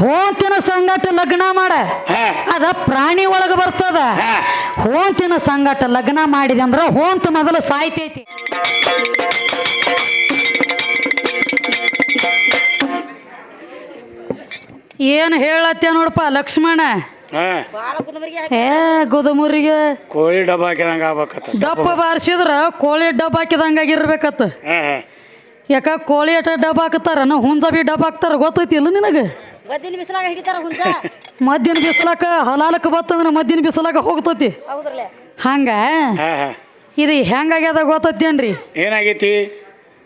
ಹೋಂತಿನ ಸಂಗಟ ಲಗ್ನ ಮಾಡ. ಅದ ಪ್ರಾಣಿ ಒಳಗ ಬರ್ತದ. ಹೋಂತಿನ ಸಂಗಟ ಲಗ್ನ ಮಾಡಿದೆ ಅಂದ್ರ ಹೋಂತ ಮೊದಲು ಸಾಯ್ತೈತಿ. ಏನು ಹೇಳತ್ತೆ ನೋಡಪ್ಪ ಲಕ್ಷ್ಮಣ? ಏ ಗುದಮುರಿಗೆ. ಕೋಳಿ ಡಬ್ಬ ಹಾಕಿದಂಗ ಆಗ್ಬೇಕತ್ತ. ಡಬ್ಬ ಬಾರಿಸಿದ್ರ ಕೋಳಿ ಡಬ್ಬ ಹಾಕಿದಂಗ ಆಗಿರ್ಬೇಕತ್ತ. ಯಾಕ ಕೋಳಿ ಅಟ ಡಬ್ಬ ಹಾಕ್ತಾರ ನಾ ಹುಂಜ ಬಿ ಡಬ್ಬ ಹಾಕ್ತಾರ ಗೊತ್ತೈತಿ ಇಲ್ಲ ನಿನಗೆ? ಬದ್ದಿನ ಬಿಸಿಲಾಗ ಹಿಡಿತಾರ ಹುಂಜ? ಮಧ್ಯಾಹ್ನ ಬಿಸಿಲಾಕ ಹಲಾಲಕ್ಕೆ ಬತ್ತಂದ್ರೆ ಮಧ್ಯಾಹ್ನ ಬಿಸಿಲಾಕ ಹೋಗ್ತತಿ. ಹೌದ್ರಲ್ಲ? ಹಂಗ? ಹಾ ಹಾ. ಇದು ಹೆಂಗಾಗ್ಯದ ಗೊತ್ತತ್ತೇನ್ರಿ ಏನಾಗೈತಿ?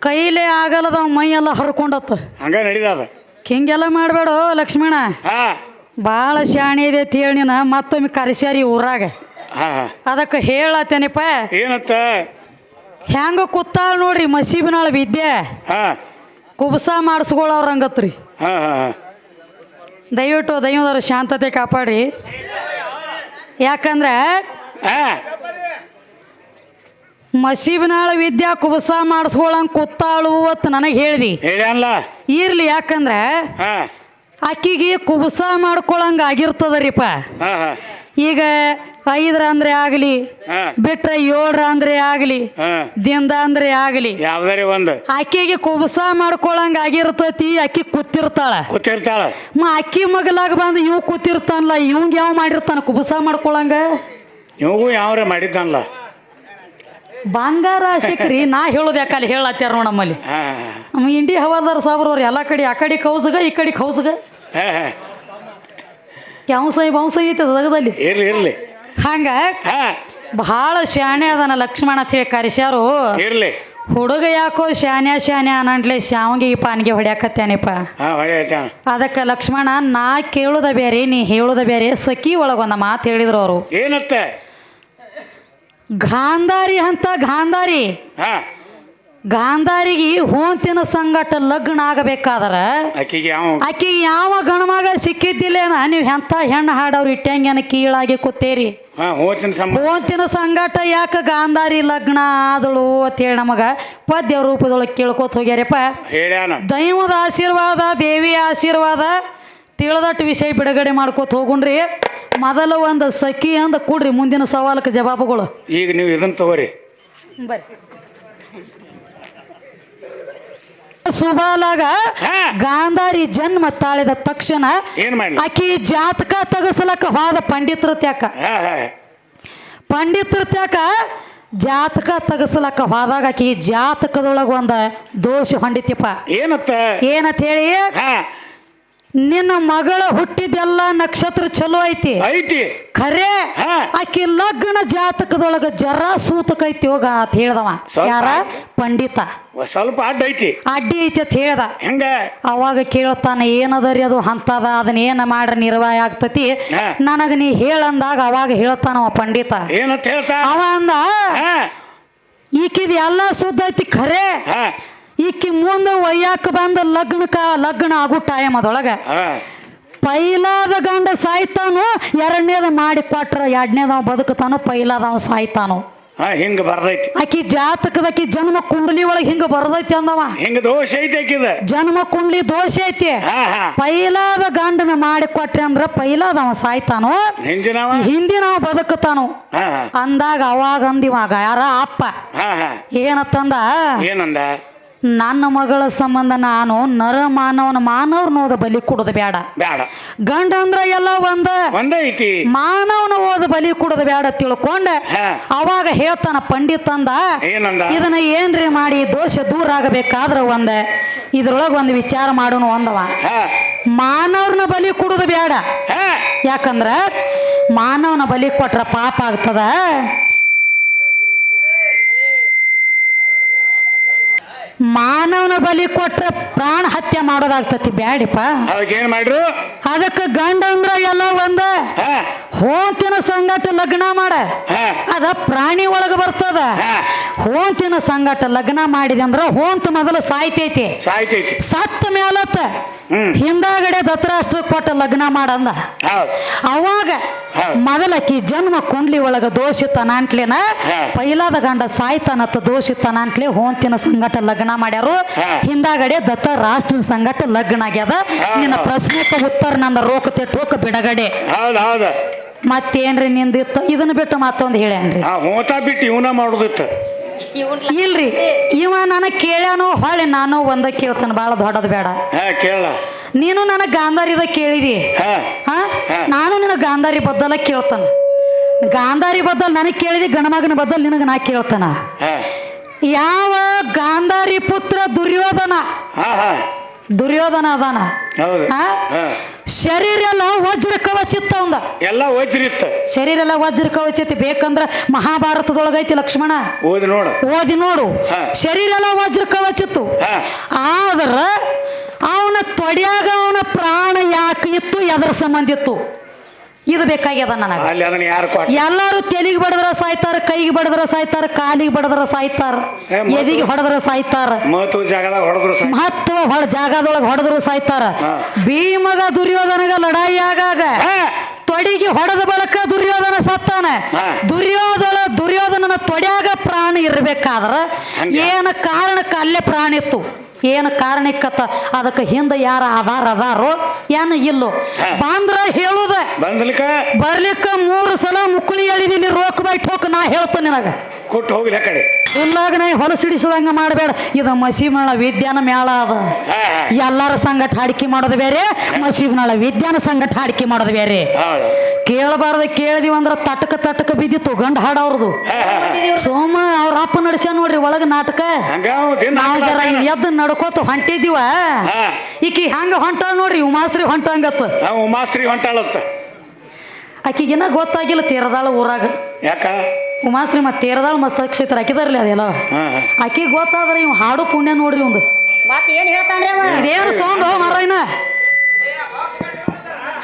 ಕೈಲೇ ಆಗಲ್ಲದ ಮೈ ಎಲ್ಲ ಹರ್ಕೊಂಡತ್ತ. ಹಂಗ ನಡೀತದ. ಹಿಂಗೆಲ್ಲ ಮಾಡಬೇಡ ಲಕ್ಷ್ಮಣ. ಹಾ. ಭಾಳ ಶಾಣೆ ಇದೆ ತೇಳಿನ ಮತ್ತೊಮ್ಮೆ ಕರೆಸ್ಯಾರಿ ಊರಾಗ. ಹಾ ಹಾ. ಅದಕ್ಕೆ ಹೇಳತ್ತೇನಪ್ಪ? ಏನತ್ತ? ಹೆಂಗ ಕೂತಾಳ ನೋಡ್ರಿ ಮಸೀಬಿನಾಳ ವಿದ್ಯೆ. ಹಾ. ಕುಬಸ ಮಾಡಿಸ್ಕೊಳ್ಳೋರು ಹಂಗತ್ರಿ ಹಾ ಹಾ ಹಾ. ದಯವಿಟ್ಟು ದೈವದವ್ರ ಶಾಂತತೆ ಕಾಪಾಡ್ರಿ ಯಾಕಂದ್ರೆ ಮಸೀಬ್ನಾಳ ವಿದ್ಯಾ ಕುಬಸ ಮಾಡಿಸ್ಕೊಳಂಗ್ ಕುತ್ತಾಳು ಅಂತ ನನಗೆ ಹೇಳ್ದಿ. ಇರ್ಲಿ ಯಾಕಂದ್ರೆ ಹಾ. ಆಕಿಗೆ ಕುಬಸ ಮಾಡ್ಕೊಳಂಗ ಆಗಿರ್ತದರಿಪ್ಪ ಈಗ ಐದರ ಅಂದ್ರೆ ಆಗಲಿ ಹಾ. ಬಿಟ್ರೆ ಏಳ್ರ ಅಂದ್ರೆ ಆಗಲಿ ಹಾ. ದಿಂದ ಅಂದ್ರೆ ಆಗಲಿ. ಯಾವ್ದಾರಿ ಒಂದು. ಅಕ್ಕಿಗೆ ಕುಬಸ ಮಾಡ್ಕೊಳಂಗ ಆಗಿರ್ತತಿ ಅಕ್ಕಿ ಕೂತಿರ್ತಾಳ. ಕೂತಿರ್ತಾಳ. ಮ ಅಕ್ಕಿ ಮಗಲಾಗ ಬಂದು ಇವ್ ಕೂತಿರ್ತಾನಲ್ಲ ಇವಂಗ ಯಾವ ಮಾಡಿರ್ತಾನ ಕುಬಸ ಮಾಡ್ಕೊಳಂಗ? ಇವಾಗೂ ಯಾವ್ರೆ ಮಾಡಿದ್ದಾನಲ್ಲ. ಬಂಗಾರ ಸಿಕ್ರಿ ನಾ ಹೇಳೋದು ಯಾಕಲ್ಲಿ ಹೇಳತ್ತಾರ ನೋಡಿ ನಮ್ಮಲ್ಲಿ. ನಮ್ಮ ಇಂಡಿ ಹವಾದಾರ ಸಾಬ್ರವ್ರು ಎಲ್ಲ ಕಡೆ ಆ ಕಡೆ ಕೌಸಗ ಈ ಕಡೆ ಕೌಸಗ. ಹಾ ಹಾ. ಬಾವು ಬಾಂಸ ಐತೆ ಜಗದಲ್ಲಿ ಇರ್ಲಿ ಇರ್ಲಿ. ಹಂಗ ಬಹಳ ಶಾಣೆ ಅದನ ಲಕ್ಷ್ಮಣ ಅಂತ ಹೇಳಿ ಕರೆಸ್ಯಾರು ಇರ್ಲಿ. ಹುಡುಗ ಯಾಕೋ ಶಾನ್ಯ ಶಾನ್ಯ ಅನ್ನಂಟ್ಲೆ ಶಾವಂಗಿ ಪಾನ್ಗೆ ಹೊಡ್ಯಾಕತ್ತೇನಿಪ್ಪ. ಅದಕ್ಕೆ ಲಕ್ಷ್ಮಣ ನಾ ಕೇಳುದ ಬೇರೆ ನೀ ಹೇಳುದ ಬೇರೆ ಸಖಿ ಒಳಗೊಂದ ಮಾತು ಹೇಳಿದ್ರು ಅವರು. ಏನತ್ತೆ? ಗಾಂಧಾರಿ ಅಂತ ಗಾಂಧಾರಿ ಗಾಂಧಾರಿಗೆ ಹೂಂತಿನ ಸಂಗಟ ಲಗ್ನ ಆಗಬೇಕಾದ್ರೆ ಆಕಿಗೆ ಯಾವ ಆಕಿ ಯಾವ ಗಣಮಗ ಸಿಕ್ಕಿದ್ದಿಲ್ಲೇನ ನೀವು ಎಂಥ ಹೆಣ್ಣು ಹಾಡವ್ರು ಇಟ್ಟಂಗೇನ ಕೀಳಾಗಿ ಕೂತೇರಿ? ಹಾ ಹೋತಿನ ಸಂಬ ಹೋಂತಿನ ಸಂಗಟ ಯಾಕೆ ಗಾಂಧಾರಿ ಲಗ್ನ ಆದಳು ಅಂತೇಳಿ ನಮಗ ಪದ್ಯ ರೂಪದೊಳಗೆ ಕೇಳ್ಕೊತ ಹೋಗ್ಯಾರಪ್ಪ. ಹೇಳ್ಯಾನ. ದೈವದ ಆಶೀರ್ವಾದ ದೇವಿಯ ಆಶೀರ್ವಾದ ತಿಳಿದಟ್ಟು ವಿಷಯ ಬಿಡುಗಡೆ ಮಾಡ್ಕೋತ ಹೋಗುಣ್ರಿ. ಮೊದಲು ಒಂದು ಸಖಿ ಅಂದ ಕೊಡ್ರಿ ಮುಂದಿನ ಸವಾಲಕ್ಕೆ ಜವಾಬುಗಳು. ಈಗ ನೀವು ಇದನ್ನ ತಗೋರಿ. ಬರ್ರಿ. ಸುಬಾಲಾಗ. ಗಾಂಧಾರಿ ಜನ್ಮ ತಾಳಿದ ತಕ್ಷಣ ಏನ್ ಮಾಡ್ಲಿ? ಆಕಿ ಜಾತಕ ತಗಸಲಕ ಹೋದ ಪಂಡಿತರ ತ್ಯಾಕ ಪಂಡಿತ್ರ ತ್ಯಾಕ ಜಾತಕ ತಗಸಲಕ್ಕ ಹೋದಾಗ ಆಕಿ ಜಾತಕದೊಳಗ ಒಂದ ದೋಷ ಹೊಂಡಿತಿಪ್ಪ. ಏನತ್ತ? ಏನತ್ ಹೇಳಿ? ನಿನ್ನ ಮಗಳ ಹುಟ್ಟಿದೆಲ್ಲ ನಕ್ಷತ್ರ ಚಲೋ ಐತಿ. ಐತಿ. ಖರೆ. ಆಕಿ ಲಗ್ನ ಜಾತಕದೊಳಗ ಜರ ಸೂತಕೈತಿ ಹೋಗ ಅಂತ ಹೇಳ್ದವ? ಯಾರ? ಪಂಡಿತ. ಸ್ವಲ್ಪ ಅಡ್ಡ ಐತಿ. ಅಡ್ಡಿ ಐತಿ ಅಂತ ಹೇಳ್ದ. ಹೆಂಗ? ಅವಾಗ ಕೇಳ್ತಾನ ಏನದರಿ ಅದು? ಹಂತದ. ಅದನ್ನ ಏನ ಮಾಡ್ರಿ? ನಿರ್ವಾಯ ಆಗ್ತತಿ. ನನಗ ನೀ ಹೇಳಂದಾಗ ಅವಾಗ ಹೇಳ್ತಾನವ ಪಂಡಿತ. ಏನಂತ ಹೇಳ್ತಾ? ಅವ ಅಂದ ಈಕಿದ ಎಲ್ಲ ಸುದ್ದ ಐತಿ ಖರೆ. ಈಕಿ ಮುಂದೆ ಒಯ್ಯಾಕ ಬಂದ ಲಗ್ನಕ್ಕ ಲಗ್ನ ಆಗೋ ಟೈಮ್ ಅದೊಳಗೆ ಪೈಲಾದ ಗಂಡ ಸಾಯ್ತಾನು ಎರಡನೇದ ಮಾಡಿ ಕೊಟ್ರ ಎರಡನೇದವ ಬದುಕತಾನೋ ಪೈಲಾದವ ಸಾಯ್ತಾನೋ. ಹಿಂಗ ಬರ್ದೈತಿ. ಆಕಿ ಜಾತಕದಕಿ ಜನ್ಮ ಕುಂಡಲಿ ಒಳಗೆ ಹಿಂಗ ಬರ್ದೈತಿ ಅಂದವ. ಹಿಂಗ ದೋಷ ಐತಿ ಆಕಿದ. ಜನ್ಮ ಕುಂಡಲಿ ದೋಷ ಐತಿ. ಪೈಲಾದ ಗಂಡನ ಮಾಡಿ ಕೊಟ್ರಿ ಅಂದ್ರ ಪೈಲಾದವ ಸಾಯ್ತಾನೋ ಹಿಂದಿನವ? ಹಿಂದಿನವ ಬದುಕತಾನು. ಹಾ ಹಾ. ಅಂದಾಗ ಅವಾಗ ಅಂದಿವಾಗ ಯಾರ ಅಪ್ಪ. ಏನತ್ತಂದ ಏನಂದ? ನನ್ನ ಮಗಳ ಸಂಬಂಧ ನಾನು ನರ ಮಾನವನ ಮಾನವ್ರನ್ನ ಓದ ಬಲಿ ಕೊಡೋದು ಬೇಡ ಬೇಡ ಗಂಡ ಅಂದ್ರ ಎಲ್ಲ ಒಂದ. ಒಂದ ಐತಿ. ಮಾನವನ ಓದ ಬಲಿ ಕೊಡೋದು ಬೇಡ ತಿಳ್ಕೊಂಡ. ಅವಾಗ ಹೇಳ್ತಾನ ಪಂಡಿತ್ ಅಂದ ಏನಂದ? ಇದನ್ನ ಏನ್ರಿ ಮಾಡಿ ದೋಷ ದೂರ ಆಗಬೇಕಾದ್ರ ಒಂದ ಇದ್ರೊಳಗ ಒಂದು ವಿಚಾರ ಮಾಡೋಣ ಒಂದವ. ಮಾನವ್ರನ್ನ ಬಲಿ ಕೊಡೋದು ಬೇಡ ಯಾಕಂದ್ರ ಮಾನವನ ಬಲಿ ಕೊಟ್ರ ಪಾಪ ಆಗ್ತದ. ಮಾನವನ ಬಲಿ ಕೊಟ್ರೆ ಪ್ರಾಣ ಹತ್ಯೆ ಮಾಡೋದಾಗ್ತತಿ ಬ್ಯಾಡಿಪ್ಪ. ಅದಕ್ಕೆ ಏನ್ ಮಾಡ್ರು? ಅದಕ್ಕೆ ಗಂಡ ಅಂದ್ರ ಎಲ್ಲ ಒಂದ. ಹೋಂತಿನ ಸಂಗಟ ಲಗ್ನ ಮಾಡ. ಅದ ಪ್ರಾಣಿ ಒಳಗ ಬರ್ತದ. ಹೋಂತಿನ ಸಂಗಟ ಲಗ್ನ ಮಾಡಿದೆ ಅಂದ್ರ ಹೋಂತ ಮೊದಲು ಸಾಯ್ತೈತಿ ಸಾಯ್ತೈತಿ ಸತ್ತ ಮೇಲತ್ತ ಹಿಂದಾಗಡೆ ದತ್ತರಾಷ್ಟ್ರ ಕೊಟ್ಟ ಲಗ್ನ ಮಾಡಂದ ಅವಾಗ. ಮೊದಲಕ್ಕಿ ಜನ್ಮ ಕುಂಡ್ಲಿ ಒಳಗ ದೋಷಿತನ ಅಂಟ್ಲೇನ. ಪೈಲಾದ ಗಂಡ ಸಾಯ್ತಾನತ್ತ ದೋಷಿತನ ಅಂಟ್ಲೆ ಹೋಂತಿನ ಸಂಗಟ ಲಗ್ನ ಮಾಡ್ಯಾರು. ಹಿಂದಾಗಡೆ ದತ್ತ ರಾಷ್ಟ್ರ ಸಂಗಟ ಲಗ್ನ ಆಗ್ಯದ. ನಿನ್ನ ಪ್ರಶ್ನೆಕ ಉತ್ತರ ನನ್ನ ರೋಕ ಟೋಕ ಬಿಡಗಡೆ. ಮತ್ತೇನ್ರಿ ನಿಂದಿತ್ತು? ಇದನ್ನ ಬಿಟ್ಟು ಮತ್ತೊಂದು ಹೇಳ್ಯಾನ್ರಿ. ಆ ಹೋತ ಬಿಟ್ಟು ಇವನ ಮಾಡೋದಿತ್ತು. ಇಲ್ರಿ ಇವ ನನಗೆ ಕೇಳ್ಯಾನು ಹೊಳೆ ನಾನು ಒಂದ ಕೇಳ್ತಾನೆ ಭಾಳ ದೊಡ್ಡದು ಬೇಡ. ಹಾ ಕೇಳ. ನೀನು ನನಗೆ ಗಾಂಧಾರಿದ ಕೇಳಿದಿ? ಹ. ನಾನು ನಿನ್ನ ಗಾಂಧಾರಿ ಬದ್ದಲ ಕೇಳ್ತಾನ. ಗಾಂಧಾರಿ ಬದ್ದಲ್ ನನಗೆ ಕೇಳಿದಿ ಗಣಮಗನ ಬದ್ದಲ್ ನಿನಗೆ ನಾ ಕೇಳ್ತಾನ? ಹಾ. ಯಾವ ಗಾಂಧಾರಿ ಪುತ್ರ ದುರ್ಯೋಧನ? ಹಾ ಹಾ. ದುರ್ಯೋಧನ ಅದಾನ? ಹೌದು. ಹಾ? ಹಾ. ಶರೀರ ಎಲ್ಲ ವಜ್ರ ಕವಚಿತ್ತ ಅವಂದ. ಎಲ್ಲ ವಜ್ರಿತ್ತ ಶರೀರ ಎಲ್ಲ ವಜ್ರ ಕವಚಿತ್ತು ಬೇಕಂದ್ರ ಮಹಾಭಾರತದೊಳಗೈತಿ ಲಕ್ಷ್ಮಣ. ಓದಿ ನೋಡು. ಓದಿ ನೋಡು. ಶರೀರ ಎಲ್ಲ ವಜ್ರ ಕವಚಿತ್ತು ಆದ್ರ ಅವನ ತೊಡ್ಯಾಗ ಅವನ ಪ್ರಾಣ ಯಾಕೆ ಇತ್ತು? ಎದ್ರ ಸಂಬಂಧ ಇತ್ತು? ಇದು ಬೇಕಾಗ್ಯದ ನನಗೆ ಅಲ್ಲಿ ಅದನ್ನ ಯಾರು ಕೊಟ್ಟ ಎಲ್ಲಾರು ತೆಲಿಗೆ ಬಡದ್ರ ಸಾಯ್ತಾರ ಕೈಗೆ ಬಡದ್ರ ಸಾಯ್ತಾರ ಕಾಲಿಗೆ ಬಡದ್ರ ಸಾಯ್ತಾರ ಏ, ಮತ್ತು? ಎದಿಗೆ ಹೊಡೆದ್ರ ಸಾಯ್ತಾರ ಮಹತ್ವ ಜಾಗದಾಗ ಹೊಡೆದ್ರು ಸಹ ಮಹತ್ವ ಹೊಡ ಜಾಗದೊಳಗೆ ಹೊಡೆದ್ರು ಸಾಯ್ತಾರ ಹಾ. ಭೀಮಗ ದುರ್ಯೋಧನಗ ಲಡಾಯಿ ಆಗಾಗ ಹಾ ತೊಡಿಗೆ ಹೊಡೆದ ಬಳಕ ದುರ್ಯೋಧನ ಸತ್ತಾನೆ ಹಾ. ದುರ್ಯೋಧನ ದುರ್ಯೋಧನನ ತೊಡ್ಯಾಗ ಪ್ರಾಣ ಇರ್ಬೇಕಾದ್ರ ಹಂಗೆ. ಏನ ಕಾರಣಕ್ಕೆ ಅಲ್ಲೇ ಪ್ರಾಣ ಇತ್ತು ಏನು ಕಾರಣಕ್ಕತ್ತ? ಅದಕ್ಕೆ ಹಿಂದೆ ಯಾರ ಆಧಾರ ಅದಾರೋ? ಏನು ಇಲ್ಲೋ? ಬಾಂದ್ರ ಹೇಳುದ. ಬರ್ಲಿಕ್ಕ ಮೂರು ಸಲ ಮುಕುಳಿ ಹೇಳಿದೀನಿ ರೋಕ್ ಬೈಟ್ ಹೋಗ್ ನಾ ಹೇಳ್ತೇನೆ ನಿನಗ. ಕೊಟ್ಟು ಹೋಗ್ಲಿ ಕಡೆ. ಹುಲ್ಲಾಗ ಹೊಲ ಹೊಲಸಿಡಿಸದಂಗ ಮಾಡಬೇಡ. ಇದು ಮಸೀಮಳ ವಿದ್ಯಾನ ಮೇಳ ಅದ. ಎಲ್ಲರ ಸಂಗಟ ಹಾಡಿಕೆ ಮಾಡೋದು ಬೇರೆ ಮಸೀಬ್ನಳ ವಿದ್ಯಾನ ಸಂಗಟ ಹಾಡಿಕೆ ಮಾಡೋದು ಬೇರೆ. ಕೇಳಬಾರದು ಕೇಳಿದಿವಿ ಅಂದ್ರೆ ತಟಕ ತಟಕ ಬಿದ್ದಿ ತಗೊಂಡು ಹಾಡವ್ರದು. ಸೋಮ ಅವ್ರ ಅಪ್ಪ ನಡೆಸ್ಯ ನೋಡ್ರಿ ಒಳಗ ನಾಟಕ. ನಾವು ಜರ. ಎದ್ದು ನಡ್ಕೋತ ಹೊಂಟಿದ್ದೀವ. ಈಕಿ ಹಂಗ ಹೊಂಟಾಳ ನೋಡ್ರಿ ಉಮಾಸ್ರಿ ಹೊಂಟಂಗತ್ತ ಉಮಾಸ್ರಿ ಹೊಂಟಾಳತ್ತ ಆಕಿಗಿನ್ನ ಗೊತ್ತಾಗಿಲ್ಲ ತೀರದಾಳ ಊರಾಗ. ಯಾಕ? ಉಮಾಶ್ರೀ ಮತ್ತೆ ತೇರದಾಳ್ ಮಸ್ತ್ ಅಕ್ಷಿತ್ರ ಹಾಕಿದಾರ್ಲಿ ಅದೆಲ್ಲ. ಆಕಿ ಗೊತ್ತಾದ್ರೆ ಇವ್ ಹಾಡು ಪುಣ್ಯ ನೋಡ್ರಿ ಒಂದು ಮತ್ತೆ ಏನ್ ಹೇಳ್ತಾನ್ರಿ ಅವ? ಇದೇನು ಸೌಂಡ್ ಮರೈನ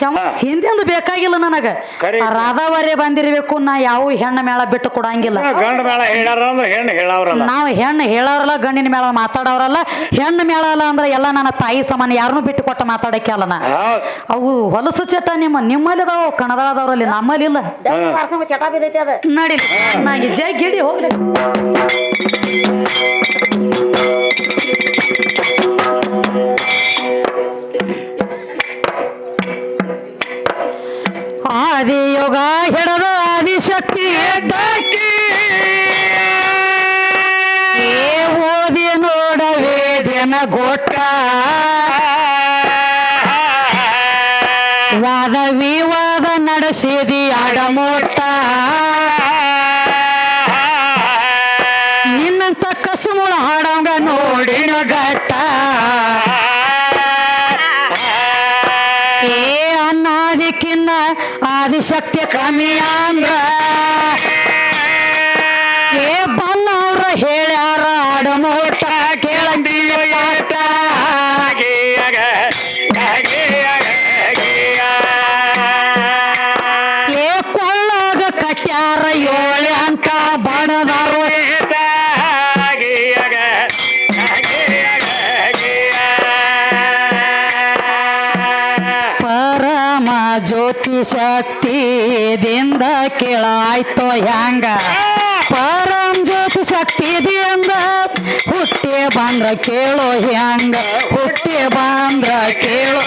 ಚಮ. ಹಿಂದಿಂದ ಬೇಕಾಗಿಲ್ಲ ನನಗ. ಕರೆ. ಆ ರಾಧಾವರೇ ಬಂದಿರ್ಬೇಕು ನಾ ಯಾವ ಹೆಣ್ಣ ಮೇಳ ಬಿಟ್ಟು ಕೊಡಂಗಿಲ್ಲ. ಗಂಡ ಮೇಳ ಹೇಳಾರ ಅಂದ್ರೆ ಹೆಣ್ಣು ಹೇಳವ್ರಲ್ಲ. ನಾವು ಹೆಣ್ಣು ಹೇಳೋರಲ್ಲ ಗಂಡಿನ ಮೇಳ ಮಾತಾಡೋರಲ್ಲ. ಹೆಣ್ಣು ಮೇಳ ಅಲ್ಲ ಅಂದ್ರೆ ಎಲ್ಲ ನನ್ನ ತಾಯಿ ಸಮಾನ ಯಾರನ್ನೂ ಬಿಟ್ಟು ಕೊಟ್ಟ ಮಾತಾಡಕ್ಕೆ ಅಲ್ಲ ನಾ. ಹೌದು ಅವು ಹೊಲಸು ಚಟ ನಿಮ್ಮ ನಿಮ್ಮಲ್ಲಿ ಅದಾವ ಕನ್ನಡದವ್ರಲ್ಲಿ ನಮ್ಮಲ್ಲಿ ಇಲ್ಲ ಪಾರ್ಸಂಗ ಚಟ ಬಿದ್ದೈತಿ ಅದು. ನಡಿ ನಾಗಿ ಜೈ ಗಿಡಿ ಹೋಗ್ಲಿ. ಹಿಡದ ಆದಿಶಕ್ತಿ ಎದ್ದಕ್ಕಿ. ಆದಿಶಕ್ತಿ ಜ್ಯೋತಿ ಶಕ್ತಿದಿಂದ ಕೇಳಾಯ್ತೋ ಹ್ಯಾಂಗ? ಪರಂ ಜ್ಯೋತಿ ಶಕ್ತಿದಿಂದ ಹುಟ್ಟಿ ಬಂದ್ರ ಕೇಳೋ ಹ್ಯಾಂಗ? ಹುಟ್ಟಿ ಬಂದ್ರ ಕೇಳೋ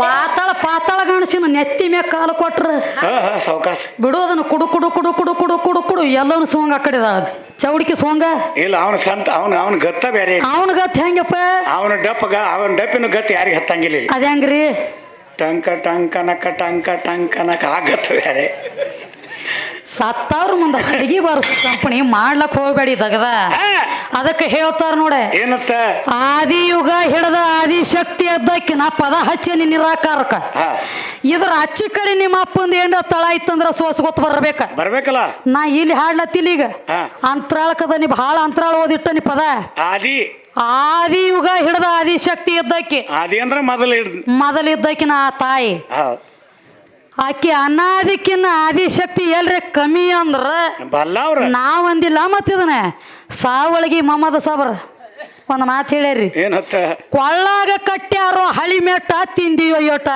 ಪಾತಾಳ ಪಾತಾಳ ಗಣಸಿನ ನೆತ್ತಿ ಮ್ಯಾಗ ಕಾಲು ಕೊಟ್ರ. ಸಾವಕಾಶ ಅದನ್ನ ಕುಡು ಕುಡು ಕುಡು ಕುಡು ಕುಡು ಕುಡು ಕುಡು ಎಲ್ಲವೂ ಸೋಂಗ ಆ ಕಡೆ ಚೌಡಿಕೆ ಸೋಂಗ? ಇಲ್ಲ ಅವನ ಸಂತ ಅವನ ಅವನ ಗತ್ತ ಬೇರೆ ಅವನ ಗತ್ ಹೆಂಗಪ್ಪ? ಅವನ ಡಪ್ಪಗ ಅವನ ಡಪ್ಪಿನ ಗತ್ತ ಯಾರಿಗೆ ಹತ್ತಂಗಿಲ್ಲ. ಅದ ಹೆಂಗ್ರಿ? ಟಂಕ ಟಂಕ ಟಂಕ ಟಂಕನಕ ಆ ಗತ್ತ ಬೇರೆ ಸತ್ತವ್ರ ಮುಂದೆ ಅಡಿಗೆ ಬಾರಿಸ್ ಕಂಪನಿ ಮಾಡ್ಲಕ್ ಹೋಗ್ಬೇಡಿ ದಗದ. ಅದಕ್ಕೆ ಹೇಳ್ತಾರ ನೋಡೆ. ಏನತ್ತ? ಆದಿಯುಗ ಹಿಡದ ಆದಿಶಕ್ತಿ ಅದಕ್ಕೆ ನಾ ಪದ ಹಚ್ಚಿ ನಿರಾಕಾರಕ. ಇದ್ರ ಅಚ್ಚಿ ಕಡೆ ನಿಮ್ಮ ಅಪ್ಪಂದ ಏನ್ರ ತಳ ಇತ್ತಂದ್ರ ಸೋಸ್ಗೊತ್ ಬರ್ಬೇಕ. ಬರ್ಬೇಕಲ್ಲ? ನಾ ಇಲ್ಲಿ ಹಾಡ್ಲತ್ತಿಲ್ಲ ಈಗ. ಅಂತರಾಳಕದ ನೀ ಬಹಳ ಅಂತರಾಳ ಓದಿಟ್ಟ ನೀ ಪದ. ಆದಿ. ಆದಿಯುಗ ಹಿಡದ ಆದಿಶಕ್ತಿ ಇದ್ದಕ್ಕೆ. ಆದಿ ಅಂದ್ರೆ ಮೊದಲು ಮೊದಲಿದ್ದಕ್ಕಿನ ಆ ತಾಯಿ. ಆಕೆ ಅನಾದಿಕ್ಕಿನ್ನ ಆದಿಶಕ್ತಿ ಎಲ್ರಿ ಕಮ್ಮಿ ಅಂದ್ರ ಬಲ್ಲ ಒಂದಿಲ್ಲ ನಾವಂದಿಲ್ಲ ಮತ್ತಿದನ ಸಾವಳಗಿ ಮಮದ ಸಾಬ್ರ ಒಂದು ಮಾತು ಹೇಳ್ಯಾರಿ. ಏನತ್ತ? ಕೊಳ್ಳಾಗ ಕಟ್ಟ್ಯಾರೋ ಹಳಿ ಮೆಟ್ಟ ತಿಂದಿವೋ ಯೋಟ.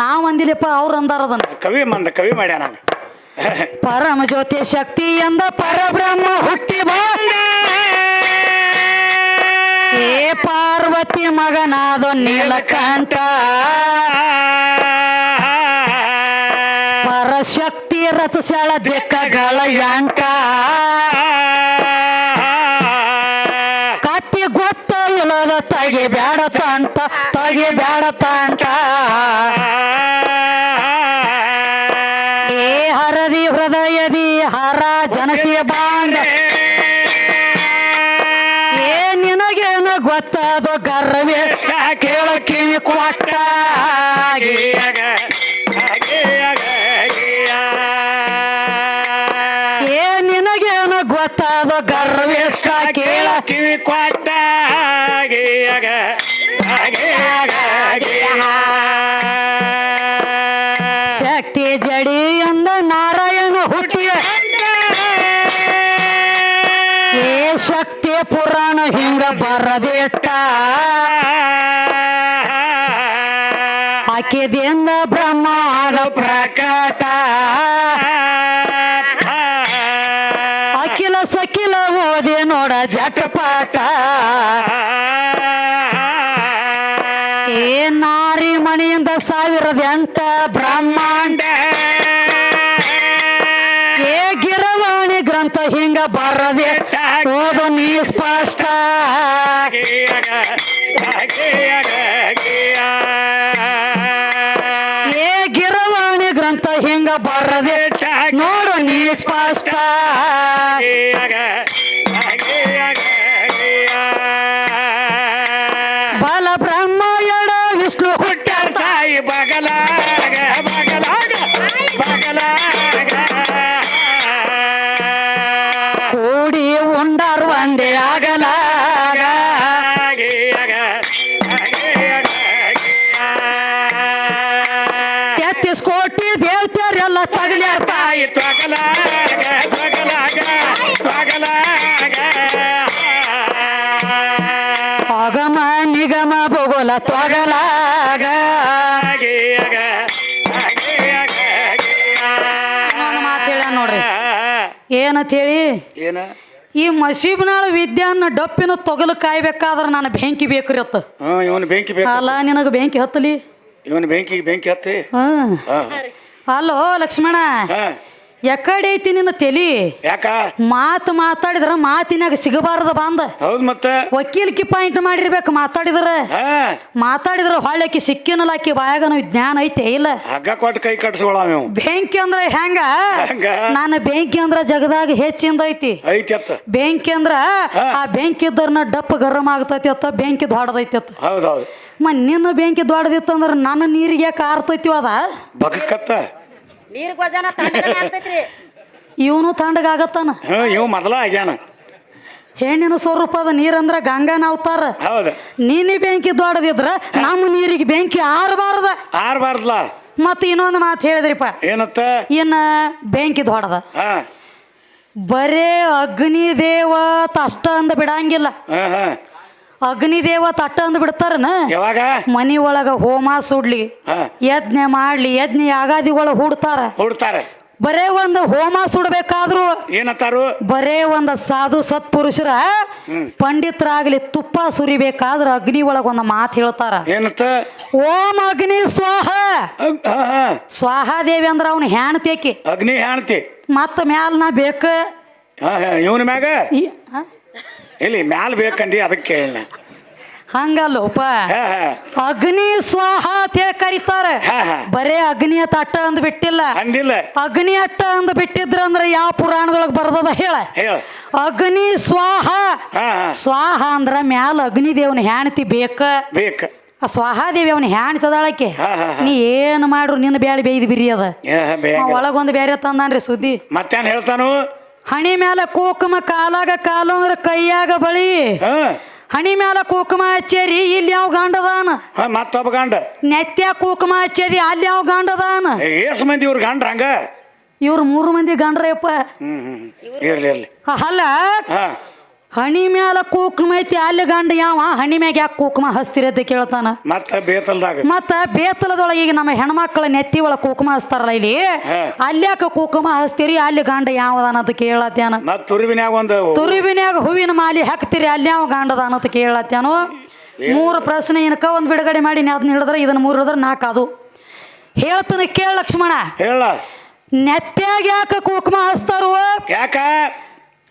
ನಾವಂದಿಲ್ಲಪ್ಪ ಅವ್ರು ಅಂದಾರ ಅದನ್ನ. ಕವಿ ಮಂದ ಕವಿ ಮಾಡ್ಯ ನಾನು ಪರಮ ಜ್ಯೋತಿ ಶಕ್ತಿ ಎಂದ ಪರಬ್ರಹ್ಮ ಹುಟ್ಟಿ ಬಂದ. ಏ ಪಾರ್ವತಿ ಮಗನಾದ ನೀಲಕಂಠ. ಪರಶಕ್ತಿ ರಥಶಾಳ ದಿಕ್ಕಗಳ ಯಾಂಟ ಕತ್ತಿ ಗೊತ್ತ ಇಲ್ಲದ ತಗಿ ಬ್ಯಾಡ ತಂಟ, ತಗಿ ಬ್ಯಾಡ ತಂಟ. ಏ ಹರದಿ ಹೃದಯದಿ ಹರ ಜನಸಿಯ ಬಾಂಡ. ಏ ನಿನಗೇನು ಗೊತ್ತದು ಗರ್ವೇ ಕೇಳ ಕಿವಿ ಕೊಟ್ಟ ಶಕ್ತಿ ಜಡಿ ಅಂದ ನಾರಾಯಣ ಹುಟ್ಟಿಯ ಏ ಶಕ್ತಿ ಪುರಾಣ ಹಿಂಗ ಬರಬೇಕ ಹಾಕಿದಿಂದ ಬ್ರಹ್ಮಾದ ಪ್ರಕಟ. ಜಟಪಾಟ ಏ ನಾರಿ ಮಣಿಯಿಂದ ಸಾವಿರದ ಎಂಟ ಬ್ರಹ್ಮಾಂಡ. ಏ ಗಿರವಾಣಿ ಗ್ರಂಥ ಹಿಂಗ ಬರದೆ? ಓದು ನೀ ಸ್ಪಷ್ಟ. ಏ ಗಿರವಾಣಿ ಗ್ರಂಥ ಹಿಂಗ ಬರದೆ? ನೋಡು ನೀ ಸ್ಪಷ್ಟ. ಭೂಗೋಲ ತೊಗಲಾಗ. ಮಾತು ನೋಡ್ರಿ. ಏನಂತ ಹೇಳಿ? ಏನ? ಈ ಮಸೀಬ್ನಾಳ ವಿದ್ಯಾನ ಡಪ್ಪಿನ ತೊಗಲು ಕಾಯ್ಬೇಕಾದ್ರೆ ನಾನು ಬೆಂಕಿ ಬೇಕ್ರಿ ಅತ್ತ. ಇವನ್ ಬೆಂಕಿ ಬೇಕು. ಅಲ್ಲ ನಿನಗೆ ಬೆಂಕಿ ಹತ್ತಲಿ? ಇವನ್ ಬೆಂಕಿ ಬೆಂಕಿ ಹತ್ತಿ? ಹ್ಮ್ ಅಲ್ಲೋ ಲಕ್ಷ್ಮಣ ಎಕಡೆ ಐತಿ ನಿನ್ನ ತಲಿ? ಯಾಕ? ಮಾತು ಮಾತಾಡಿದ್ರ ಮಾತಿನಾಗ ಸಿಗಬಾರದ ಬಂದ. ಹೌದ್ ಮತ್ತ? ವಕೀಲ್ಕಿ ಪಾಯಿಂಟ್ ಮಾಡಿರ್ಬೇಕು ಮಾತಾಡಿದ್ರ? ಮಾತಾಡಿದ್ರ ಹೊಳ್ಳಕಿ ಸಿಕ್ಕಿನಲ್ಲ ಆಕಿ ಬಾಯಾಗನು ಜ್ಞಾನ ಐತೆ ಇಲ್ಲ? ಹಗ್ಗ ಕೊಟ್ಟು ಕೈ ಕಟ್ಸ್ಕೊಳ ಬೆಂಕಿ ಅಂದ್ರೆ ಹೆಂಗ? ನಾನು ಬೆಂಕಿ ಅಂದ್ರ ಜಗದಾಗ ಹೆಚ್ಚಿಂದ ಐತಿ. ಐತಿ ಅತ್ತ. ಬೆಂಕಿ ಅಂದ್ರ ಆ ಬೆಂಕಿ ಇದ್ದರ್ನ ಡಪ್ ಗರಂ ಆಗ್ತೈತಿ ಅತ್ತ ಬೆಂಕಿ ದೊಡ್ಡದೈತಿ ಅತ್ತ. ಹೌದೌದು ಹೌದು. ಮ ನಿನ್ನ ಬೆಂಕಿ ದೊಡ್ಡದಿತ್ತಂದ್ರ ನನ್ನ ನೀರಿಗೆ ಯಾಕೆ ಆರ್ತೈತಿ ಅದ? ಬಗಕ್ಕತ್ತ ನೀರ್ ಗೊಜಾನ ತಣ್ಣಗನೆ ಆಗ್ತೈತ್ರಿ ಇವನು ತಣ್ಣಗಾಗತ್ತಾನ ಇವ್ ಮೊದಲ ಆಗ್ಯಾನ. ಹೆಣ್ಣಿನ ಸ್ವರೂಪದ ಅದ ನೀರಂದ್ರ ಗಂಗಾನ ಅವತಾರ ಹೌದು. ನೀನಿ ಬೆಂಕಿ ದೊಡ್ಡದಿದ್ರ ನಮ್ಮ ನೀರಿಗೆ ಬೆಂಕಿ ಆರಬಾರ್ದ. ಆರ್ಬಾರ್ದಲ್ಲ ಮತ್ತೆ ಇನ್ನೊಂದು ಮಾತು ಹೇಳಿದ್ರಿಪ್ಪ. ಏನತ್ತ? ಇನ್ನ ಬೆಂಕಿ ದೊಡ್ಡದ. ಹಾ. ಬರೇ ಅಗ್ನಿ ದೇವ ಅಷ್ಟ ಅಂದ ಬಿಡಂಗಿಲ್ಲ. ಹಾ ಹಾ. ಅಗ್ನಿ ದೇವ ತಟ್ಟ ಅಂದ್ ಬಿಡ್ತಾರನ? ಯಾವಾಗ? ಮನಿ ಒಳಗ ಹೋಮ ಸುಡ್ಲಿ ಯಜ್ಞ ಮಾಡ್ಲಿ ಯಜ್ಞ ಯಾಗಾದಿಗಳ ಹೂಡ್ತಾರ. ಹುಡ್ತಾರೆ. ಬರೇ ಒಂದು ಹೋಮ ಸುಡ್ಬೇಕಾದ್ರು ಏನತ್ತಾರು ಬರೇ ಒಂದು ಸಾಧು ಸತ್ಪುರುಷರ. ಪಂಡಿತರಾಗ್ಲಿ ತುಪ್ಪ ಸುರಿಬೇಕಾದ್ರ ಅಗ್ನಿ ಒಳಗ ಒಂದ್ ಮಾತು ಹೇಳ್ತಾರ. ಏನತ್ತ ಓಂ ಅಗ್ನಿ ಸ್ವಾಹ. ಸ್ವಾಹ ದೇವಿ ಹಾ. ಸ್ವಾಹಾದೇವಿ ಅಂದ್ರ ಅವ್ನ ಹ್ಯಾಣತೇಕಿ ಅಗ್ನಿ ಹ್ಯಾಣತಿ. ಮತ್ತ ಮ್ಯಾಲ ನಾ ಬೇಕ ಇವನ ಮ್ಯಾಗ? ಇಲ್ಲಿ ಮ್ಯಾಲ ಬೇಕಂದಿ ಅದಕ್ಕೆ ಕೇಳಿನ. ಹಂಗಲ್ಲೋಪ ಅಗ್ನಿ ಸ್ವಾಹ ಅಂತ ಹೇಳಿ ಕರೀತಾರ. ಬರೇ ಅಗ್ನಿ ಅಟ್ಟ ಅಟ್ಟ ಅಂದ್ ಬಿಟ್ಟಿಲ್ಲ. ಅಂದಿಲ್ಲ. ಅಗ್ನಿ ಅಟ್ಟ ಅಂದ್ ಬಿಟ್ಟಿದ್ರ ಅಂದ್ರೆ ಯಾವ ಪುರಾಣದೊಳಗ್ ಬರ್ದದ ಹೇಳ. ಅಗ್ನಿ ಸ್ವಾಹ. ಸ್ವಾಹ ಅಂದ್ರ ಮ್ಯಾಲ ಅಗ್ನಿ ದೇವನ ಹೆಣ್ತಿ ಬೇಕ. ಬೇಕ. ಆ ಸ್ವಾಹಾದೇವಿ ಅವನ ಹೆಣ್ತದಾಳಕ್ಕೆ ಹಾ, ಹಾ, ಹಾ. ನೀ ಏನು ಮಾಡ್ರು ನಿನ್ನ ಬ್ಯಾಳಿ ಬೇಯ್ದು ಬಿರಿ ಅದ. ಒಳಗೊಂದು ಬೇರೆ ತಂದಾನ್ರಿ ಸುದ್ದಿ. ಮತ್ತೇನ್ ಹೇಳ್ತಾನು? ಹಣಿ ಮ್ಯಾಲ ಕೋಕುಮ ಕಾಲಾಗ ಕಾಲುಂಗ್ರ ಕೈಯಾಗ ಬಳಿ. ಹಣಿ ಮ್ಯಾಲ ಕುಕುಮ ಹಚ್ಚೇರಿ ಇಲ್ಲಿ ಯಾವ ಗಂಡದಾನ ಮತ್ತೊಬ್ಬ ಗಂಡ. ನೆತ್ಯ ಕುಕುಮ ಹಚ್ಚೇರಿ ಅಲ್ಲಿ ಯಾವ ಗಂಡದಾನ ಎಸ್ ಏಸ್ ಮಂದಿ ಇವ್ರ ಗಾಂಡ್ರ ಹಂಗ? ಇವ್ರು ಮೂರು ಮಂದಿ ಗಂಡ್ರಪ್ಪ ಹ್ಮ್ ಹ್ಮ್ ಇರ್ಲಿ ಇರ್ಲಿ. ಅಲ್ಲ ಹಣಿ ಮ್ಯಾಲ ಕುಕುಮ ಐತಿ ಅಲ್ಲಿ ಗಂಡ ಯಾವ ಹಣಿ ಮ್ಯಾಗ ಯಾಕೆ ಕುಕುಮ ಹಸ್ತಿರಿ ಅಂತ ಕೇಳ್ತಾನ. ಮತ್ತ ಬೇತಲ್ದಾಗ. ಮತ್ತ ಬೇತಲದೊಳಗೆ ಈಗ ನಮ್ಮ ಹೆಣ್ಮಕ್ಳ ನೆತ್ತಿ ಒಳಗೆ ಕುಕುಮ ಹಸ್ತಾರಲ್ಲ ಇಲ್ಲಿ. ಅಲ್ಯಾಕ ಕುಕುಮ ಹಸ್ತಿರಿ ಅಲ್ಲಿ ಗಂಡ ಯಾವದಾನ ಅಂತ ಕೇಳತ್ಯಾನ. ಮತ್ ತುರುವಿನ್ಯಾಗ ಒಂದು ತುರುಬಿನ್ಯಾಗ ಹೂವಿನ ಮಾಲಿ ಹಾಕ್ತಿರಿ ಅಲ್ಲಿ ಯಾವ ಗಂಡದಾನ ಅಂತ ಕೇಳತ್ಯಾನು. ಮೂರು ಪ್ರಶ್ನೆ ಏನಕ್ಕ ಒಂದು ಬಿಡುಗಡೆ ಮಾಡಿ ಅದನ್ನ ಹಿಡಿದ್ರೆ ಇದನ್ನ ಮೂರು ಹಿಡಿದ್ರೆ ನಾಲ್ಕು ಅದು. ಹೇಳ್ತಾನೆ ಕೇಳ ಲಕ್ಷ್ಮಣ. ಹೇಳ. ನೆತ್ತಾಗ ಯಾಕೆ ಕುಕುಮ ಹಚ್ತಾರು ಯಾಕ?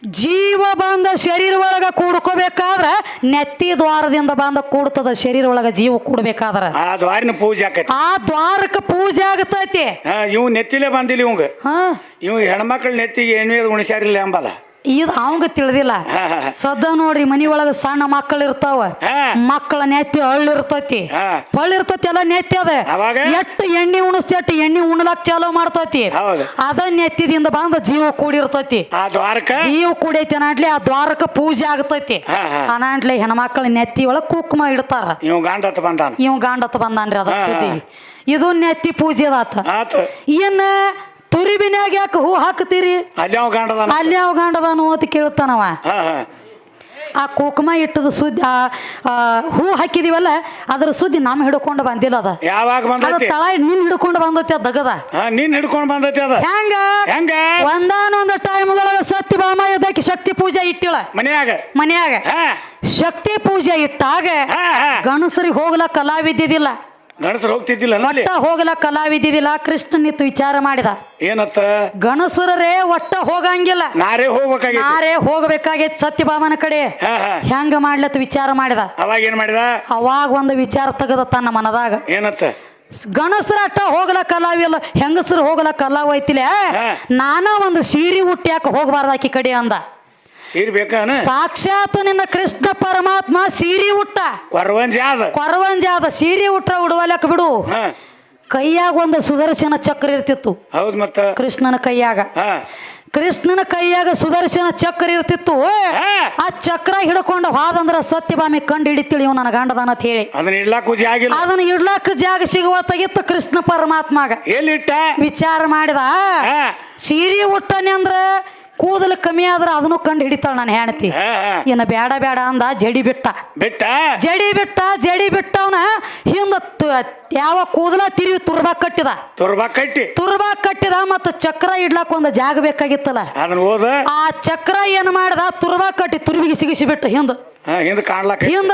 ಜೀವ ಬಂದ ಶರೀರ ಒಳಗ ಕೂಡ್ಕೋಬೇಕಾದ್ರ ನೆತ್ತಿ ದ್ವಾರದಿಂದ ಬಂದ ಕೂಡ್ತದ ಶರೀರ ಒಳಗ ಜೀವ ಕೂಡ್ಬೇಕಾದ್ರ. ಆ ದ್ವಾರಿನ ಪೂಜೆ ಆಕೈತಿ. ಆ ದ್ವಾರಕ್ಕೆ ಪೂಜೆ ಆಗತೈತಿ. ಇವ್ ನೆತ್ತಿಲೇ ಬಂದಿಲ್ಲ ಇವಂಗ. ಹಾ. ಇವ್ ಹೆಣ್ಮಕ್ಳ ನೆತ್ತಿಗೆ ಎಣ್ಣೆ ಉಣಿಸ್ಯಾರಿಲ್ಲ ಎಂಬಲ್ಲ ಇದು ಅವಂಗ ತಿಳಿದಿಲ್ಲ. ಸದ್ದ ನೋಡ್ರಿ ಮನಿ ಒಳಗ ಸಣ್ಣ ಮಕ್ಕಳು ಇರ್ತಾವ. ಮಕ್ಕಳ ನೆತ್ತಿ ಹಳ್ಳಿರ್ತೈತಿ ಇರ್ತೈತಿ. ಎಲ್ಲ ನೆತ್ತಿ ಅದ? ಎಷ್ಟು ಎಣ್ಣೆ ಉಣಿಸ್ತಿ ಎಟ್ಟು ಎಣ್ಣೆ ಉಣ್ಲಾಕ್ ಚಾಲೋ ಮಾಡ್ತೈತಿ. ಅದ ನೆತ್ತಿದಿಂದ ಬಂದ ಜೀವ ಕೂಡಿರ್ತೈತಿ. ಜೀವ ಕೂಡೈತಿ ಆ ದ್ವಾರಕ ಪೂಜೆ ಆಗ್ತೈತಿ. ಅನಾಟ್ಲಿ ಹೆಣ್ಮಕ್ಳ ನೆತ್ತಿ ಒಳಗ ಕುಕ್ಮ ಇಡ್ತಾರ. ಇವ್ ಗಂಡ ಹತ್ತ ಬಂದಾನ. ಇವ್ ಗಾಂಡತ್ ಬಂದಾನ್ರಿ ಅದ ಇದು ನೆತ್ತಿ ಪೂಜೆ ಆತ. ಏನ ತುರಿಬಿನ್ಯಾಗ ಯಾಕೆ ಹೂ ಹಾಕ್ತೀರಿ ಅಲ್ಲಿ ಅವ ಅಲ್ಲಿ ಯಾವ ಗಾಂಡದಾನು ಅಂತ ಕೇಳ್ತಾನವ ಹಾ ಹಾ. ಆ ಕುಕುಮ ಇಟ್ಟದ ಸುದ್ದಿ ಆ ಆ, ಹೂ ಹಾಕಿದಿವಲ್ಲ ಅದ್ರ ಸುದ್ದಿ ನಮ್ ಹಿಡ್ಕೊಂಡು ಬಂದಿಲ್ಲ ಅದ. ಯಾವಾಗ ಅದು ಬಂದೈತಿ ತಳ ನಿನ್ ಹಿಡ್ಕೊಂಡು ಬಂದೈತಿ ಅದ ದಗದ. ಹಾ ನೀನ್ ಹಿಡ್ಕೊಂಡ್ ಬಂದೈತಿ ಅದ. ಹೆಂಗ? ಹೆಂಗ? ಒಂದಾನೊಂದು ಟೈಮ್ದೊಳಗ ಸತ್ಯಭಾಮ ಇದಕ್ಕೆ ಶಕ್ತಿ ಪೂಜೆ ಇಟ್ಟಿಳ? ಮನ್ಯಾಗ? ಮನ್ಯಾಗ. ಹಾ. ಶಕ್ತಿ ಪೂಜೆ ಇಟ್ಟಾಗ ಹಾ ಹಾ. ಗಣಸರಿಗೆ ಹೋಗ್ಲ ಕಲಾವಿದ್ದಿದ್ದಿಲ್ಲ ಗಣಸರು ಹೋಗ್ತಿದ್ದಿಲ್ಲ ಒಟ್ಟ ಹೋಗಲ ಕಲಾವಿದ್ದಿದ್ದಿಲ್ಲ ಕೃಷ್ಣ ನಿತ್ತು ವಿಚಾರ ಮಾಡಿದ. ಏನತ್ತ? ಗಣಸರರೇ ಒಟ್ಟ ಹೋಗಂಗಿಲ್ಲ. ನಾರೇ ಹೋಗ್ಬೇಕಾಗಿತ್ತು. ನಾರೇ ಹೋಗ್ಬೇಕಾಗೈತಿ ಸತ್ಯಭಾಮನ ಕಡೆ. ಹಾ ಹಾ. ಹೆಂಗ ಮಾಡ್ಲತ್ ವಿಚಾರ ಮಾಡಿದ. ಅವಾಗ ಏನ್ ಮಾಡಿದ? ಅವಾಗ ಒಂದು ವಿಚಾರ ತೆಗದ ತನ್ನ ಮನದಾಗ. ಏನತ್ತ? ಗಣಸರ ಅಟ್ಟ ಹೋಗಲ ಕಲಾವಿಲ್ಲ ಹೆಂಗಸರು ಹೋಗಲ ಕಲಾವ್ ಐತಿಲೆ. ನಾನ ಒಂದು ಸೀರೆ ಹುಟ್ಟಿ ಹಾಕ ಆಕಿ ಕಡೆ ಅಂದ. ಸೀರೆ ಬೇಕಾನ ಸಾಕ್ಷಾತ್ ನಿನ್ನ ಕೃಷ್ಣ ಪರಮಾತ್ಮ ಸೀರೆ ಹುಟ್ಟ ಕೊರವಂಜಾದ ಕೊರವಂಜ ಅದ ಸೀರೆ ಉಡುವಲಕ್ ಬಿಡು. ಕೈಯಾಗ ಒಂದು ಸುದರ್ಶನ ಚಕ್ರ ಇರ್ತಿತ್ತು. ಹೌದ್ ಮತ್ತ? ಕೃಷ್ಣನ ಕೈಯಾಗ. ಕೃಷ್ಣನ ಕೈಯಾಗ ಸುದರ್ಶನ ಚಕ್ರ ಇರ್ತಿತ್ತು. ಆ ಚಕ್ರ ಹಿಡ್ಕೊಂಡು ಹಾದಂದ್ರ ಸತ್ಯಭಾಮಿ ಕಂಡು ಹಿಡಿತಿಳಿ ಇವ್ ನನ್ನ ಗಂಡದಾನ ಅಂತ ಹೇಳಿ. ಅದನ್ನ ಇಡ್ಲಾಕ್ ಆಗಿಲ್ಲ. ಅದನ್ನ ಇಡ್ಲಾಕ ಜಾಗ ಸಿಗುವ ತೆಗಿತ್ತು ಕೃಷ್ಣ ಪರಮಾತ್ಮಾಗ. ಎಲ್ಲಿಟ್ಟ ವಿಚಾರ ಮಾಡಿದ. ಸೀರಿ ಸೀರೆ ಉಟ್ಟನೆ ಅಂದ್ರ ಕೂದಲು ಕಮ್ಮಿ ಆದ್ರೆ ಅದನ್ನು ಕಂಡು ಹಿಡಿತಾಳ ನನ್ನ ಹೆಣತಿ ಇನ್ನ ಬೇಡ ಬೇಡ ಅಂದ ಜಡಿ ಬಿಟ್ಟ. ಬಿಟ್ಟ? ಜಡಿ ಬಿಟ್ಟ ಜಡಿ ಬಿಟ್ಟವನ ಹಿಂದ ಯಾವ ಕೂದಲ ತಿರುವಿ ತುರ್ಬಾ ಕಟ್ಟಿದ. ತುರ್ಬಾ ಕಟ್ಟಿ. ತುರ್ಬಾ ಕಟ್ಟಿದ ಮತ್ತ ಚಕ್ರ ಇಡ್ಲಾಕ ಒಂದು ಜಾಗ ಬೇಕಾಗಿತ್ತಲ್ಲ. ಆ ಚಕ್ರ ಏನ್ ಮಾಡ್ದ? ತುರ್ಬಾ ಕಟ್ಟಿ ತುರ್ಬಿಗೆ ಸಿಗಿಸಿ ಬಿಟ್ಟು ಹಿಂದ. ಹಾ ಹಿಂದ ಕಾಣ್ಲಾಕ ಹಿಂದ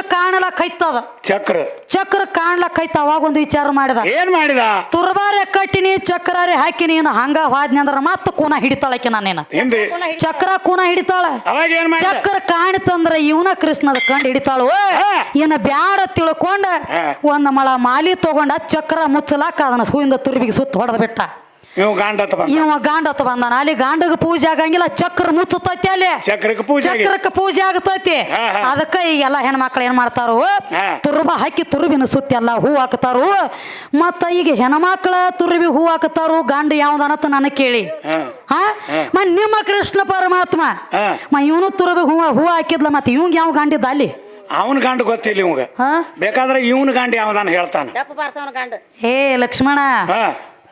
ಐತದ ಚಕ್ರ. ಚಕ್ರ ಕಾಣ್ಲಕ್ಕೈತ ಐತ ಅವಾಗ ಒಂದು ವಿಚಾರ ಮಾಡಿದ. ಏನ್ ಮಾಡಿದ? ತುರ್ಬಾರೆ ಕಟ್ಟಿನಿ ಚಕ್ರಾರೆ ಹಾಕಿನಿ ನೀನು ಹಂಗ ಹಾದ್ನಿ ಅಂದ್ರ ಮತ್ತ ಕೂನ ಹಿಡಿತಾಳಕ್ಕೆ ನಾನೇನ. ಹಿಂದೆ. ಚಕ್ರ ಕೂನ ಹಿಡಿತಾಳ. ಅವಾಗ ಏನ್ ಮಾಡಿದ? ಚಕ್ರ ಕಾಣಿತಂದ್ರ ಇವನ ಕೃಷ್ಣದ ಕಂಡು ಹಿಡಿತಾಳು. ಏನ ಇನ್ನ ಬ್ಯಾಡ ತಿಳ್ಕೊಂಡ. ಒಂದ್ ಮಳ ಮಾಲಿ ತಗೊಂಡ ಚಕ್ರ ಮುಚ್ಚಲಾಕ ಅದನ್ನ ಹೂವಿಂದ ತುರ್ಬಿಗೆ ಸುತ್ತ ಹೊಡೆದ ಬಿಟ್ಟ ನೀವು ಗಾಂಡ ಬಂದ. ಇವ ಗಾಂಡತ್ ಬಂದಾನ. ಅಲ್ಲಿ ಗಾಂಡಗ ಪೂಜೆ ಆಗಂಗಿಲ್ಲ ಚಕ್ರ ಮುಚ್ಚತೈತಿ ಅಲ್ಲಿ. ಚಕ್ರಕ್ಕೆ ಪೂಜೆ ಆಗಿ. ಚಕ್ರಕ್ಕೆ ಪೂಜೆ ಆಗತೈತಿ ಹಾ, ಹಾ. ಅದಕ್ಕ ಈಗೆಲ್ಲ ಹೆಣ್ಮಕ್ಳು ಏನ್ ಮಾಡ್ತಾರು? ಹಾ. ತುರುಬ ಹಾಕಿ ತುರುಬಿನ ಸುತ್ತಿ ಎಲ್ಲ ಹೂ ಹಾಕ್ತಾರು ಮತ್ತ ಈಗ ಹೆಣ್ಮಕ್ಳ ತುರುಬಿ ಹೂ ಹಾಕ್ತಾರು ಗಂಡ ಯಾವ್ದನತ ನನಗೆ ಕೇಳಿ. ಹಾ. ನಿಮ್ಮ ಕೃಷ್ಣ ಪರಮಾತ್ಮ. ಹಾ. ಮ ಇವನು ತುರುಬಿ ಹೂ ಹೂ ಹಾಕಿದ್ಲ ಮತ್ತೆ ಇವಂಗ ಯಾವ ಗಂಡಿದ್ದ ಅಲ್ಲಿ? ಅವನ ಗಂಡ ಗೊತ್ತಿಲ್ಲ ಇವಂಗ. ಹಾ. ಬೇಕಾದ್ರೆ ಇವನ್ ಗಂಡ ಯಾವ್ದಾನ ಹೇಳ್ತಾನ. ಹೇ ಬಾರ್ಸವನ ಗಂಡ. ಏ ಲಕ್ಷ್ಮಣ ಹಾ.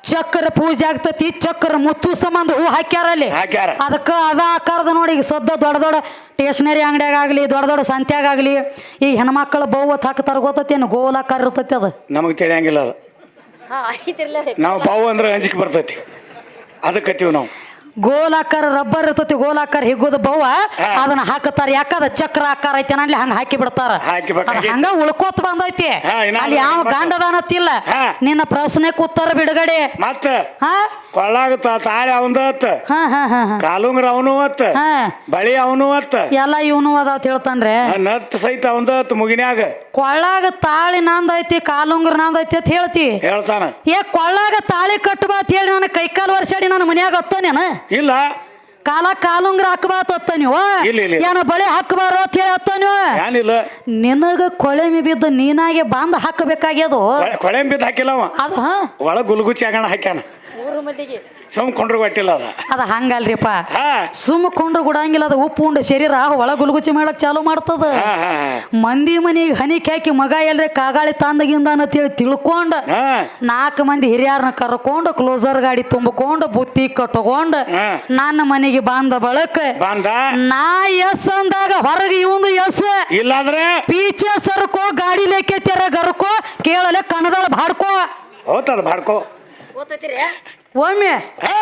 ಚಕ್ರ ಪೂಜೆ ಆಗ್ತತಿ ಚಕ್ರ ಮುಚ್ಚು ಸಂಬಂಧ ಹೂ ಹಾಕ್ಯಾರ ಅಲ್ಲಿ ಹಾಕ್ಯಾರ. ಅದಕ್ಕೆ ಅದ ಆಕಾರದ ನೋಡಿ ಈಗ ಸದ್ದ ದೊಡ್ಡ ದೊಡ್ಡ ಸ್ಟೇಷನರಿ ಅಂಗಡಿಯಾಗ ಆಗಲಿ ದೊಡ್ಡ ದೊಡ್ಡ ಸಂತ್ಯಾಗ ಆಗಲಿ ಈ ಹೆಣ್ಮಕ್ಳ ಬೌವತ್ ಹಾಕ್ತಾರ ಗೊತ್ತತಿ ಏನು? ಗೋಲಾಕಾರ ಇರ್ತೈತಿ ಅದು. ನಮಗೆ ತಿಳಿಯಂಗಿಲ್ಲ ಅದು. ನಾವು ಬಾವು ಅಂದ್ರೆ ಅಂಜಿಕೆ ಬರ್ತೈತಿ. ಅದಕ್ಕೆ ನಾವು. ಗೋಲಾಕಾರ ರಬ್ಬರ್ ಇರ್ತತಿ ಗೋಲಾಕಾರ ಹಿಗ್ಗೋದು ಬವ್ವ. ಅದನ್ನ ಹಾಕತಾರ ಯಾಕದ ಚಕ್ರ ಆಕಾರ ಐತಿ ಅಲ್ಲಿ ಹಂಗ ಹಾಕಿ ಬಿಡ್ತಾರ. ಅದ್ ಹಂಗ ಉಳ್ಕೋತ್ ಬಂದೈತಿ. ಹಾ, ಇನ್ನ ಅಲ್ಲಿ ಯಾವ ಗಂಡದಾನತ್ತಿಲ್ಲ. ನಿನ್ನ ಪ್ರಶ್ನೆಗೆ ಉತ್ತರ ಬಿಡುಗಡೆ. ಮತ್ತ? ಹಾ? ಕೊಳ್ಳಾಗ ತಾಳೆ ಅವಂದ ಅತ್ತ. ಹಾ ಹಾ ಹಾ ಹಾ. ಕಾಲುಂಗ್ರ ಅವನು ಅತ್ತ. ಹಾ. ಬಳಿ ಅವನು ಅತ್ತ. ಎಲ್ಲ ಇವನು ಅದಾವ ತಿಳ್ತಾನ್ರೆ ನತ್ ಸಹಿತ ಅವಂದ ಅತ್ತ ಮುಗಿನ್ಯಾಗ. ಕೊಳ್ಳಾಗ ತಾಳಿ ನಂದೈತಿ ಕಾಲುಂಗ್ರ ನಂದೈತಿ ಅಂತ ಹೇಳ್ತಿ. ಹೇಳ್ತಾನ. ಏ ಕೊಳ್ಳಾಗ ತಾಳಿ ಕಟ್ಟಬಾ ಅಂತ ಹೇಳಿ ನನ್ನ ಕೈಕಾಲು ವರ್ಷಾಡಿ ನನ್ನ ಮನ್ಯಾಗ ಹತ್ತನೇನ? ಇಲ್ಲ. ಕಾಲ ಕಾಲುಂಗ್ರ ಹಾಕಬಾತ ಅತ್ತ ನೀವು. ಇಲ್ಲ, ಇಲ್ಲ. ಏನ ಬಳೆ ಹಾಕಬಾರ ಅಂತ ಹೇಳಿ ಹತ್ತ ನೀವು. ಏನಿಲ್ಲ ನಿನಗ ಕೊಳೆಮಿ ಬಿದ್ದು ನೀನಾಗೆ ಬಂದ್ ಹಾಕಬೇಕಾಗ್ಯದು? ಕೊಳೆ- ಬಿದ್ದ ಬಿದ್ದು ಹಾಕಿಲ್ಲ ಅವ. ಅದು ಹಾ. ಒಳಗ ಗುಲ್ಗುಚ್ಚಿ ಆಗಣ ಹಾಕ್ಯಾನ. ಮಂದಿಗೆ. ಸುಮ್ ಕೊಂಡ್ರು ಗೊತ್ತಿಲ್ಲ ಅದ. ಅದ ಹಂಗಲ್ರಿಪ್ಪ. ಹಾ. ಸುಮ್ಮ ಕೊಂಡ್ರು ಗುಡಂಗಿಲ್ಲ ಅದು ಉಪ್ಪು ಉಂಡು ಶರೀರ ಒಳ ಗುಲ್ಗುಚ್ಚಿ ಮಾಡಕ್ ಚಾಲು ಮಾಡ್ತದ. ಹಾ ಹಾ ಮಂದಿ ಮನಿಗೆ ಹನಿ ಹಾಕಿ ಮಗ ಎಲ್ರಿ ಕಾಗಾಳಿ ತಂದಗಿಂದ ಅಂತೇಳಿ ತಿಳ್ಕೊಂಡ. ಹಾ. ನಾಲ್ಕು ಮಂದಿ ಹಿರಿಯರನ್ನ ಕರ್ಕೊಂಡು ಕ್ಲೋಸರ್ ಗಾಡಿ ತುಂಬಿಕೊಂಡು ಬುತ್ತಿ ಕಟ್ಕೊಂಡು. ಹಾ. ನನ್ನ ಮನೆಗೆ ಬಂದ ಬಳಕ ಬಂದ. ನಾ ಎಸ್ ಅಂದಾಗ ಹೊರಗೆ ಇವಂದು ಎಸ್. ಇಲ್ಲಾಂದ್ರೆ? ಪೀಚೆ ಸರ್ಕೋ ಗಾಡಿ ಲೆಕ್ಕ ತೆರ ಗರ್ಕೋ ಕೇಳಲೆ ಕನ್ನಡ ಬಾಡ್ಕೋ. ಹೋತದ ಬಾಡ್ಕೋ. ಒಮ್ಮೆ ಹಾ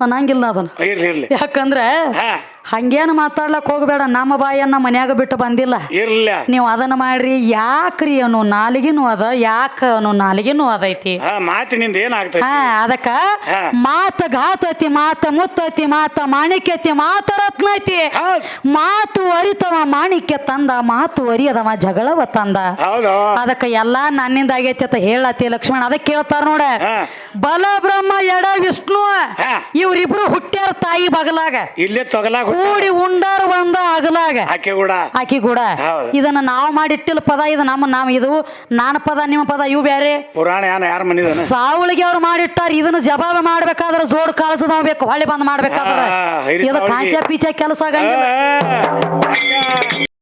ಅನ್ನಂಗಿಲ್ಲ ಅದನ್ನ. ಇರ್ಲಿ ಇರ್ಲಿ. ಯಾಕಂದ್ರೆ ಹಾ. ಹಂಗೇನು ಮಾತಾಡ್ಲಕ್ ಹೋಗಬೇಡ ನಮ್ಮ ಬಾಯನ್ನ ಮನ್ಯಾಗ ಬಿಟ್ಟು ಬಂದಿಲ್ಲ. ಇರ್ಲ. ನೀವು ಅದನ್ನ ಮಾಡ್ರಿ ಯಾಕ್ರಿ ಅನ್ನೋ ನಾಲಿಗೆನೂ ಅದ ಯಾಕ ಅನ್ನೋ ನಾಲಿಗೆನೂ ಅದೈತಿ? ಹಾ ಮಾತಿನಿಂದ ಏನಾಗ್ತೈತಿ ಹಾ ಅದಕ್ಕ. ಮಾತ ಘಾತೈತಿ ಮಾತ ಮುತ್ತತಿ ಮಾತ ಮಾಣಿಕ್ಯತಿ ಮಾತ ರತ್ನ ಐತಿ ಮಾತು ಅರಿತವ ಮಾಣಿಕ್ಯ ತಂದ ಮಾತು ಅರಿಯದವ ಜಗಳವ ತಂದ. ಹೌದು. ಅದಕ್ಕ ಎಲ್ಲಾ ನನ್ನಿಂದ ಆಗೈತಿ ಅಂತ ಹೇಳತಿ ಲಕ್ಷ್ಮಣ ಅದಕ್ಕೆ ಕೇಳ್ತಾರ ನೋಡ. ಬಲ ಬ್ರಹ್ಮ ಎಡ ವಿಷ್ಣು. ಇವ್ರಿಬ್ರು ಹುಟ್ಟ್ಯಾರ ತಾಯಿ ಬಗಲಾಗ. ಇಲ್ಲೇ ತೊಗಲಾಗ ಕೂಡಿ ಉಂಡಾರ ಬಂದ ಅಗಲಾಗ. ಆಕೆ ಕೂಡ. ಆಕಿ ಕೂಡ. ಹೌದು. ಇದನ್ನ ನಾವು ಮಾಡಿಟ್ಟಿಲ್ಲ ಪದ ಇದು ನಮ್ಮ ನಾವ್ ಇದು ನಾನು ಪದ ನಿಮ್ಮ ಪದ ಇವು ಬೇರೆ ಪುರಾಣ ಯಾರ ಮನಿದನ? ಸಾವಳಿಗೆ ಅವ್ರು ಮಾಡಿಟ್ಟಾರ ಇದನ್ನ ಜವಾಬ್ ಮಾಡ್ಬೇಕಾದ್ರೆ ಜೋಡ್ ನಾವು ಬೇಕು ಹೊಳ್ಳಿ ಬಂದ್ ಮಾಡ್ಬೇಕಾದ್ರೆ. ಹಾ, ಇದು. ಕಾಂಚ ಪೀಚ ಕೆಲಸ ಆಗಂಗಿಲ್ಲ.